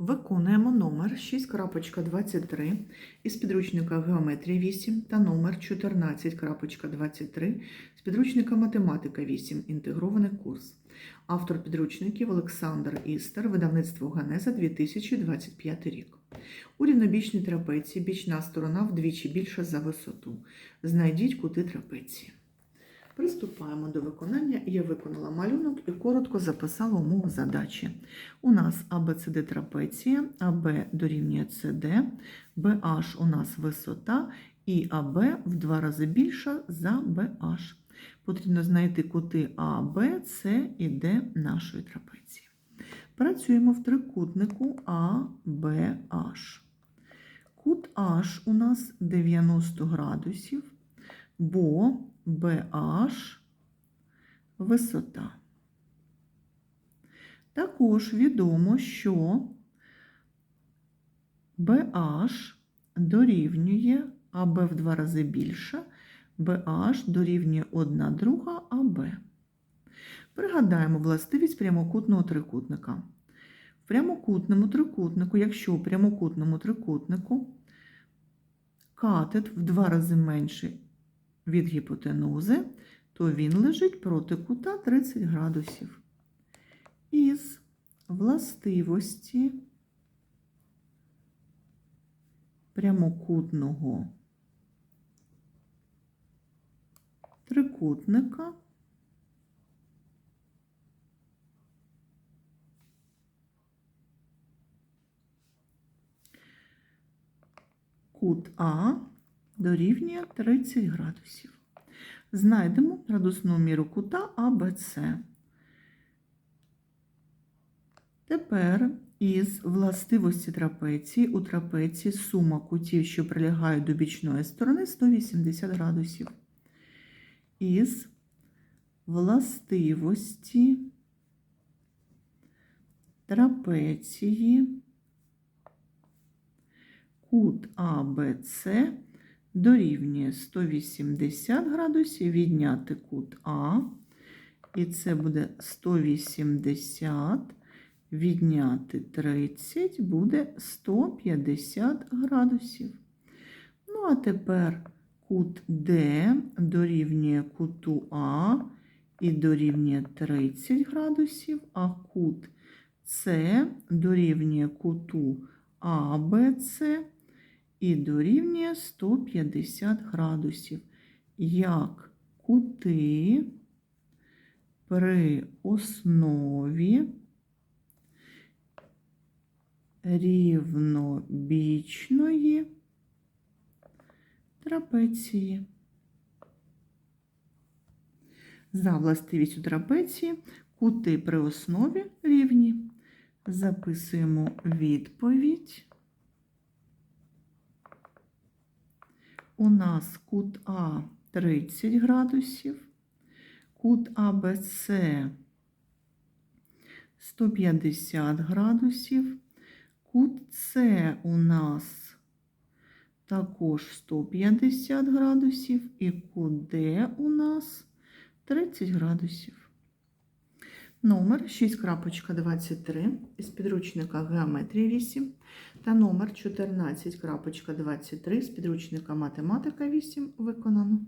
Виконуємо номер 6.23 із підручника Геометрія 8 та номер 14.23 з підручника Математика 8. Інтегрований курс. Автор підручників Олександр Істер, видавництво Ганеза 2025 рік. У рівнобічній трапеції бічна сторона вдвічі більша за висоту. Знайдіть кути трапеції. Приступаємо до виконання. Я виконала малюнок і коротко записала умову задачі. У нас ABCD трапеція, АБ дорівнює CD, BH у нас висота і АБ в два рази більша за BH. Потрібно знайти кути А, Б, С і Д нашої трапеції. Працюємо в трикутнику ABH. Кут H у нас 90 градусів, бо BH висота. Також відомо, що BH дорівнює АБ в два рази більше, BH дорівнює 1 друга АБ. Пригадаємо властивість прямокутного трикутника. В прямокутному трикутнику, якщо у прямокутному трикутнику катет в два рази менший від гіпотенузи, то він лежить проти кута 30 градусів. Із властивості прямокутного трикутника кут А дорівнює 30 градусів. Знайдемо градусну міру кута АБЦ. Тепер із властивості трапеції у трапеції сума кутів, що прилягають до бічної сторони, 180 градусів. Із властивості трапеції кут АБЦ дорівнює 180 градусів, відняти кут А, і це буде 180, відняти 30, буде 150 градусів. Ну, а тепер кут Д дорівнює куту А і дорівнює 30 градусів, а кут С дорівнює куту АБЦ і дорівнює 150 градусів. Як кути при основі рівнобічної трапеції. За властивістю трапеції кути при основі рівні. Записуємо відповідь. У нас кут А 30 градусів, кут АБЦ 150 градусів, кут С у нас також 150 градусів, і кут Д у нас 30 градусів. Номер 6.23 із підручника Геометрія 8 та номер 14.23 з підручника Математика 8 виконано.